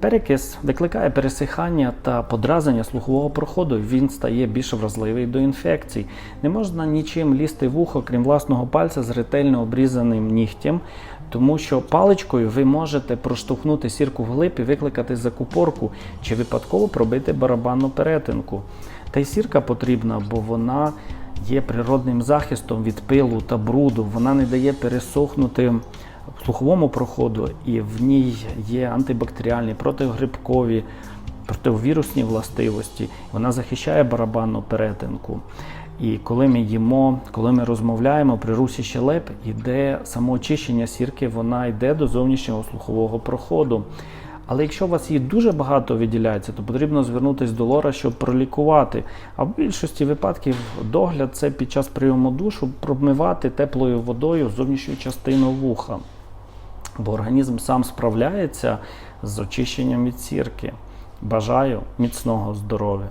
Перекис викликає пересихання та подразнення слухового проходу. Він стає більш вразливий до інфекцій. Не можна нічим лізти в ухо, крім власного пальця з ретельно обрізаним нігтем, тому що паличкою ви можете проштовхнути сірку вглиб і викликати закупорку чи випадково пробити барабанну перетинку. Та й сірка потрібна, бо вона є природним захистом від пилу та бруду. Вона не дає пересохнути слуховому проходу, і в ній є антибактеріальні, протигрибкові, противірусні властивості. Вона захищає барабанну перетинку. І коли ми їмо, коли ми розмовляємо при русі щелеп, іде самоочищення сірки, вона йде до зовнішнього слухового проходу. Але якщо у вас її дуже багато виділяється, то потрібно звернутися до лора, щоб пролікувати. А в більшості випадків догляд це під час прийому душу промивати теплою водою зовнішню частину вуха. Бо організм сам справляється з очищенням від сірки. Бажаю міцного здоров'я!